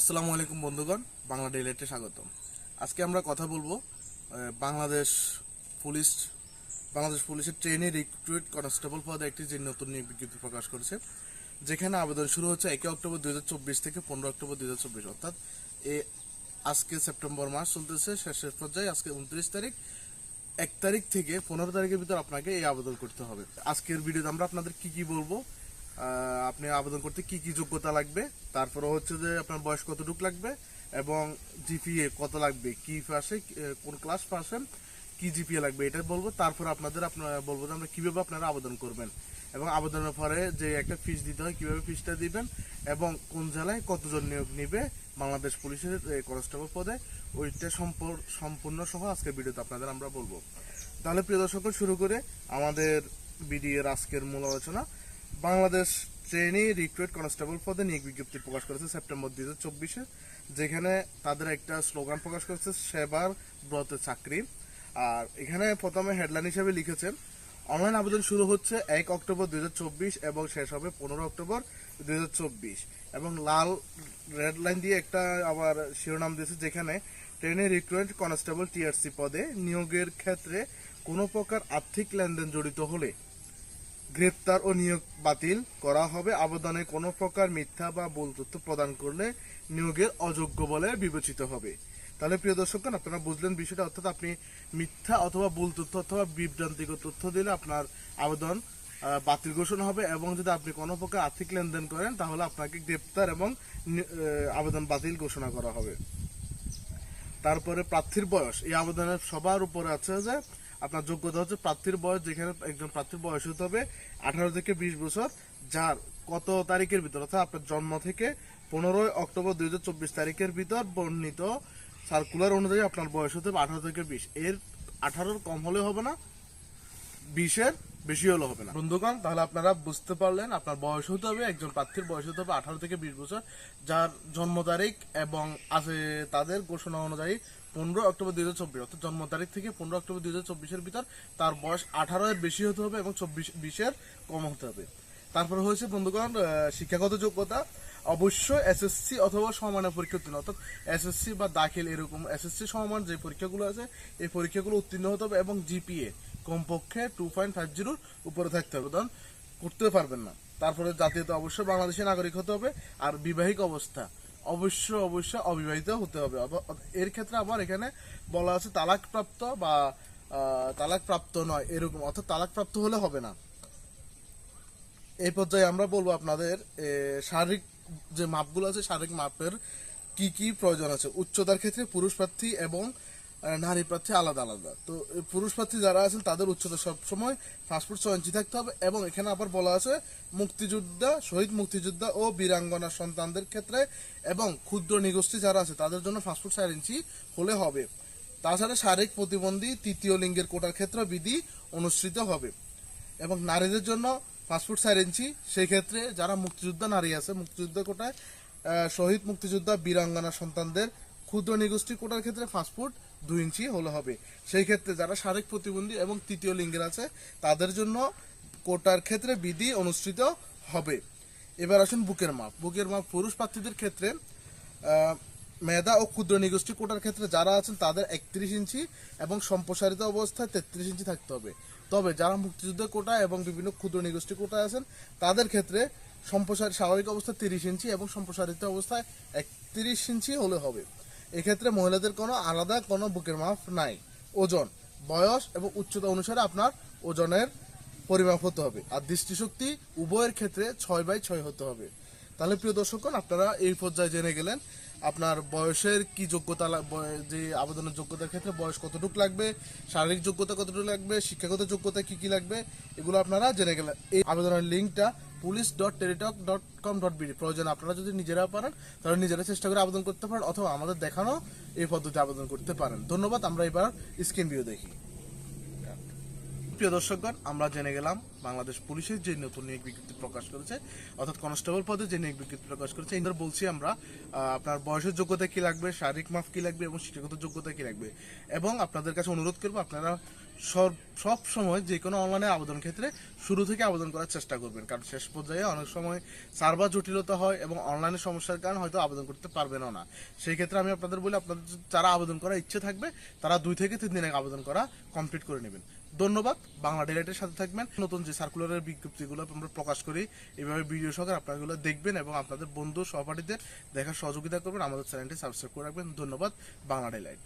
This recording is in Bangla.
আসসালামু আলাইকুম বন্ধুগণ বাংলা ডেলেটে স্বাগতম। আজকে আমরা কথা বলব বাংলাদেশ পুলিশ, বাংলাদেশ পুলিশের ট্রেনে রিক্রুট কনস্টেবল পদে একটি যে নতুন নিয়োগ বিজ্ঞপ্তি প্রকাশ করেছে, যেখানে আবেদন শুরু হচ্ছে একে অক্টোবর দুই হাজার চব্বিশ থেকে পনেরো অক্টোবর দুই হাজার চব্বিশ, অর্থাৎ এ, আজকে সেপ্টেম্বর মাস চলতেছে, শেষের পর্যায়ে আজকে উনত্রিশ তারিখ। এক তারিখ থেকে পনেরো তারিখের ভিতর আপনাকে এই আবেদন করতে হবে। আজকের ভিডিওতে আমরা আপনাদের কি কি বলব আপনি আবেদন করতে কি কি যোগ্যতা লাগবে? তারপরে হচ্ছে যে আপনার বয়স কতটুকু লাগবে? এবং জিপিএ কত লাগবে? কি পাশে কোন ক্লাস পাশেন কি জিপিএ লাগবে? এটা বলব। তারপর আপনাদের আপনারা বলব যে আমরা কীভাবে আপনারা আবেদন করবেন। এবং আবেদনের পরে যে একটা ফিস দিতে হয়, কীভাবে ফিসটা দিবেন? এবং কোন জেলায় কতজন নিয়োগ নিবে? বাংলাদেশ পুলিশের কনস্টেবল পদে। ওইটা সম্পর- সম্পূর্ণ সহ আজকের ভিডিওতে আপনাদের আমরা বলব। তাহলে প্রিয় দর্শক, শুরু করে আমাদের বিডিএর আজকের মূল আলোচনা। বাংলাদেশ ট্রেনি রিক্রুট কনস্টেবল পদে নিয়োগ বিজ্ঞপ্তি প্রকাশ করেছে সেপ্টেম্বর দুই হাজার চব্বিশে, যেখানে তাদের একটা স্লোগান প্রকাশ করেছে, সেবার ব্রত চাকরি। আর এখানে প্রথমে হেডলাইন হিসেবে লিখেছেন অনলাইন আবেদন শুরু হচ্ছে এক অক্টোবর দুই হাজার চব্বিশ এবং শেষ হবে পনেরো অক্টোবর দুই হাজার চব্বিশ। এবং লাল রেড লাইন দিয়ে একটা আবার শিরোনাম দিয়েছে, যেখানে ট্রেনে রিক্রুটমেন্ট কনস্টেবল টিআরসি পদে নিয়োগের ক্ষেত্রে কোনো প্রকার আর্থিক লেনদেন জড়িত হলে গ্রেপ্তার ও নিয়োগ বাতিল করা হবে। আবেদনে কোনো প্রকার মিথ্যা বা ভুল তথ্য প্রদান করলে নিয়োগের অযোগ্য বলে বিবেচিত হবে। তাহলে প্রিয় দর্শকগণ, আপনারা বুঝলেন বিষয়টা। অর্থাৎ আপনি মিথ্যা অথবা ভুল তথ্য অথবা বিভ্রান্তিকর তথ্য দিলে আপনার আবেদন বাতিল ঘোষণা হবে এবং যদি আপনি কোনো প্রকার আর্থিক লেনদেন করেন, তাহলে আপনাকে গ্রেপ্তার এবং আবেদন বাতিল ঘোষণা করা হবে। তারপরে প্রার্থীর বয়স। এই আবেদনের সবার উপরে আছে যে আপনার যোগ্যতা হচ্ছে প্রার্থীর বয়স, যেখানে একজন প্রার্থীর বয়স হতে হবে আঠারো থেকে বিশ বছর, যার কত তারিখের ভিতর? অর্থাৎ আপনার জন্ম থেকে পনেরোই অক্টোবর দুই হাজার চব্বিশ তারিখের ভিতর বর্ণিত সার্কুলার অনুযায়ী আপনার বয়স হতে হবে আঠারো থেকে বিশ। এর আঠারোর কম হলে হবে না, বিশের বেশি হলে হবে না। বন্ধুগণ, তাহলে আপনারা বুঝতে পারলেন, আপনার বয়স হতে হবে, একজন প্রার্থীর বয়স হতে হবে আঠারো থেকে বিশ বছর, যার জন্ম তারিখ এবং আছে তাদের ঘোষণা অনুযায়ী পনেরো অক্টোবর দুই হাজার চব্বিশ, অর্থাৎ জন্ম তারিখ থেকে পনেরো অক্টোবর দুই হাজার চব্বিশের ভিতর তার বয়স আঠারো এর বেশি হতে হবে এবং চব্বিশ, বিশের কম হতে হবে। তারপরে হয়েছে, বন্ধুগণ শিক্ষাগত যোগ্যতা, অবশ্যই এসএসসি অথবা সমমানের পরীক্ষা উত্তীর্ণ, অর্থাৎ এসএসসি বা দাখিল এরকম এসএসসি সমমান যে পরীক্ষাগুলো আছে, এই পরীক্ষাগুলো উত্তীর্ণ হতে হবে এবং জিপিএ কমপক্ষে টু পয়েন্ট ফাইভ জিরোর উপরে থাকতে হবে। আবেদন করতে পারবেন না। তারপরে জাতীয়তা অবশ্যই বাংলাদেশের নাগরিক হতে হবে। আর বিবাহিক অবস্থা অবশ্য অবশ্য অবিবাহিত হতে হবে। এর ক্ষেত্রে আবার এখানে বলা আছে তালাকপ্রাপ্ত বা তালাকপ্রাপ্ত নয়, এরকম। অর্থাৎ তালাকপ্রাপ্ত হলে হবে না। এই পর্যায়ে আমরা বলব আপনাদের শারীরিক যে মাপগুলো আছে, শারীরিক মাপের কি কি প্রয়োজন আছে? উচ্চতার ক্ষেত্রে পুরুষ প্রার্থী এবং নারী প্রার্থী আলাদা আলাদা। তো পুরুষ প্রার্থী যারা আছেন, তাদের উচ্চতা সবসময় পাসপোর্ট ইঞ্চি থাকতে হবে এবং এখানে আবার বলা আছে, মুক্তিযোদ্ধা, শহীদ মুক্তিযোদ্ধা ও বীরাঙ্গনা সন্তানদের ক্ষেত্রে এবং ক্ষুদ্র নিগোষ্ঠী যারা আছে, তাদের জন্য পাসপোর্ট চার ইঞ্চি হলে হবে। তাছাড়া শারীরিক প্রতিবন্ধী, তৃতীয় লিঙ্গের কোটার ক্ষেত্রে বিধি অনুষ্ঠিত হবে। এবং নারীদের জন্য পাসপোর্ট চার ইঞ্চি সেই ক্ষেত্রে যারা মুক্তিযোদ্ধা নারী আছে, মুক্তিযোদ্ধা কোটায় শহীদ মুক্তিযোদ্ধা, বীরাঙ্গনা সন্তানদের ক্ষুদ্র নিগোষ্ঠী কোটার ক্ষেত্রে পাসপোর্ট দুই ইঞ্চি হলে হবে। সেই ক্ষেত্রে যারা শারীরিক প্রতিবন্ধী এবং তৃতীয় লিঙ্গের আছে, তাদের জন্য কোটার ক্ষেত্রে বিধি অনুষ্ঠিত হবে। এবার আসুন বুকের মাপ। বুকের মাপ পুরুষ প্রার্থীদের ক্ষেত্রে মেধা ও ক্ষুদ্র নিগোষ্ঠী কোটার ক্ষেত্রে যারা আছেন, তাদের একত্রিশ ইঞ্চি এবং সম্প্রসারিত অবস্থায় তেত্রিশ ইঞ্চি থাকতে হবে। তবে যারা মুক্তিযুদ্ধ কোটা এবং বিভিন্ন ক্ষুদ্র নিগোষ্ঠী কোটায় আছেন, তাদের ক্ষেত্রে সম্প্রসারিত স্বাভাবিক অবস্থায় তিরিশ ইঞ্চি এবং সম্প্রসারিত অবস্থায় একত্রিশ ইঞ্চি হলে হবে। এক্ষেত্রে মহিলাদের কোনো আলাদা কোনো বুকের মাপ নাই। ওজন, বয়স এবং উচ্চতা অনুসারে আপনার ওজনের পরিমাপ হতে হবে। আর দৃষ্টিশক্তি উভয়ের ক্ষেত্রে ছয় বাই ছয় হতে হবে। তাহলে প্রিয় দর্শকগণ, আপনারা এই পর্যায়ে জেনে গেলেন আপনার বয়সের কি যোগ্যতা যে আবেদনের যোগ্যতার ক্ষেত্রে বয়স কতটুকু লাগবে, শারীরিক যোগ্যতা কতটুকু লাগবে, শিক্ষাগত যোগ্যতা কি কি লাগবে, এগুলো আপনারা জেনে গেলেন। এই আবেদনের লিঙ্কটা police dot Teletalk dot com dot BD প্রয়োজন। আপনারা যদি নিজেরা পারেন, তাহলে নিজেরা চেষ্টা করে আবেদন করতে পারেন, অথবা আমাদের দেখানো এই পদ্ধতি আবেদন করতে পারেন। ধন্যবাদ, আমরা এবার স্ক্রিন ভিউ দেখি। প্রিয় দর্শকগণ, আমরা জেনে গেলাম বাংলাদেশ পুলিশের যে নতুন নিয়োগ বিজ্ঞপ্তি প্রকাশ করেছে, অর্থাৎ কনস্টেবল পদে যে নিয়োগ বিজ্ঞপ্তি প্রকাশ করেছে এই বলছি আমরা আপনার বয়সের যোগ্যতা কি লাগবে, শারীরিক মাপ কি লাগবে এবং শিক্ষাগত যোগ্যতা কি লাগবে? এবং আপনাদের কাছে অনুরোধ করব, আপনারা সব সব সময় যে কোনো অনলাইনে আবেদন ক্ষেত্রে শুরু থেকে আবেদন করার চেষ্টা করবেন। কারণ শেষ পর্যায়ে অনেক সময় সার্ভার জটিলতা হয় এবং অনলাইনে সমস্যার কারণে হয়তো আবেদন করতে পারবেনও না। সেই ক্ষেত্রে আমি আপনাদের বলি, আপনাদের যারা আবেদন করার ইচ্ছে থাকবে, তারা দুই থেকে তিন দিনে আবেদন করা কমপ্লিট করে নেবেন। ধন্যবাদ। বাংলা ডিলাইটের সাথে থাকবেন। নতুন যে সার্কুলারের বিজ্ঞপ্তিগুলো আমরা প্রকাশ করি, এভাবে ভিডিও সহকারে আপনারা গুলো দেখবেন এবং আপনাদের বন্ধু সহপাঠীদের দেখার সহযোগিতা করবেন। আমাদের চ্যানেলটি সাবস্ক্রাইব করে রাখবেন। ধন্যবাদ। বাংলা ডিলাইট